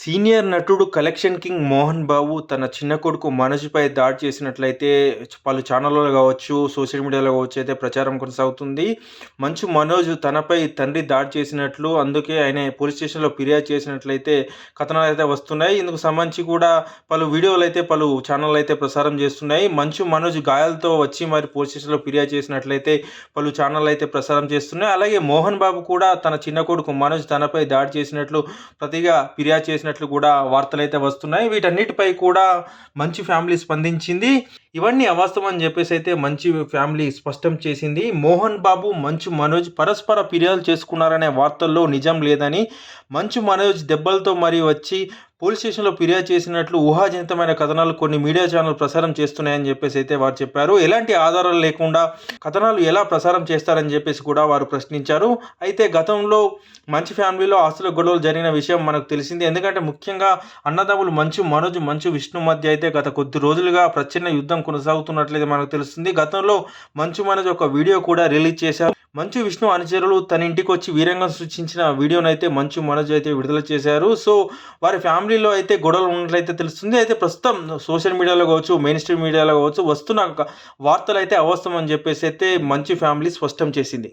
Senior నటుడు collection king Mohan Babu తన చిన్న కొడుకు మనోజ్పై దాడి చేసినట్లయితే పలు ఛానళ్ళలో కావచ్చు సోషల్ మీడియాలో కావచ్చు అయితే ప్రచారం కొనసాగుతుంది. మంచు మనోజ్ తనపై తండ్రి దాడి చేసినట్లు అందుకే ఆయన పోలీస్ స్టేషన్లో ఫిర్యాదు చేసినట్లయితే కథనాలు అయితే వస్తున్నాయి. ఇందుకు సంబంధించి కూడా పలు వీడియోలు అయితే పలు ఛానళ్ళు అయితే ప్రసారం చేస్తున్నాయి. మంచు మనోజ్ గాయాలతో వచ్చి మరి పోలీస్ స్టేషన్లో ఫిర్యాదు చేసినట్లయితే పలు ఛానళ్ళు అయితే ప్రసారం చేస్తున్నాయి. అలాగే మోహన్ బాబు కూడా తన చిన్న కొడుకు మనోజ్ తనపై దాడి చేసినట్లు ప్రతిగా ఫిర్యాదు చేసిన చేసినట్లు కూడా వార్తలు అయితే వస్తున్నాయి. వీటన్నిటిపై కూడా మంచి ఫ్యామిలీ స్పందించింది. ఇవన్నీ అవాస్తవం అని చెప్పేసి అయితే మంచి ఫ్యామిలీ స్పష్టం చేసింది. మోహన్ బాబు మంచు మనోజ్ పరస్పర ఫిర్యాదు చేసుకున్నారనే వార్తల్లో నిజం లేదని మంచు మనోజ్ దెబ్బలతో మరి వచ్చి పోలీస్ స్టేషన్లో ఫిర్యాదు చేసినట్లు ఊహాజనితమైన కథనాలు కొన్ని మీడియా ఛానల్ ప్రసారం చేస్తున్నాయని చెప్పేసి అయితే వారు చెప్పారు. ఎలాంటి ఆధారాలు లేకుండా కథనాలు ఎలా ప్రసారం చేస్తారని చెప్పేసి కూడా వారు ప్రశ్నించారు. అయితే గతంలో మంచి ఫ్యామిలీలో ఆస్తుల గొడవలు జరిగిన విషయం మనకు తెలిసింది. ఎందుకంటే ముఖ్యంగా అన్నదమ్ములు మంచు మనోజ్ మంచు విష్ణు మధ్య అయితే గత కొద్ది రోజులుగా ప్రచ్ఛన్న యుద్ధం కొనసాగుతున్నట్లయితే మనకు తెలుస్తుంది. గతంలో మంచు మనోజ్ ఒక వీడియో కూడా రిలీజ్ చేశారు. మంచు విష్ణు అనుచరులు తన ఇంటికి వచ్చి వీరంగం సృష్టించిన వీడియోను అయితే మంచు మనోజ్ అయితే విడుదల చేశారు. సో వారి ఫ్యామిలీ అసెంబ్లీలో అయితే గొడవలు ఉన్నట్లయితే తెలుస్తుంది. అయితే ప్రస్తుతం సోషల్ మీడియాలో కావచ్చు మెయిన్ స్ట్రీమ్ మీడియాలో కావచ్చు వస్తున్న వార్తలు అయితే అవసరం అని చెప్పేసి అయితే మంచి ఫ్యామిలీ స్పష్టం చేసింది.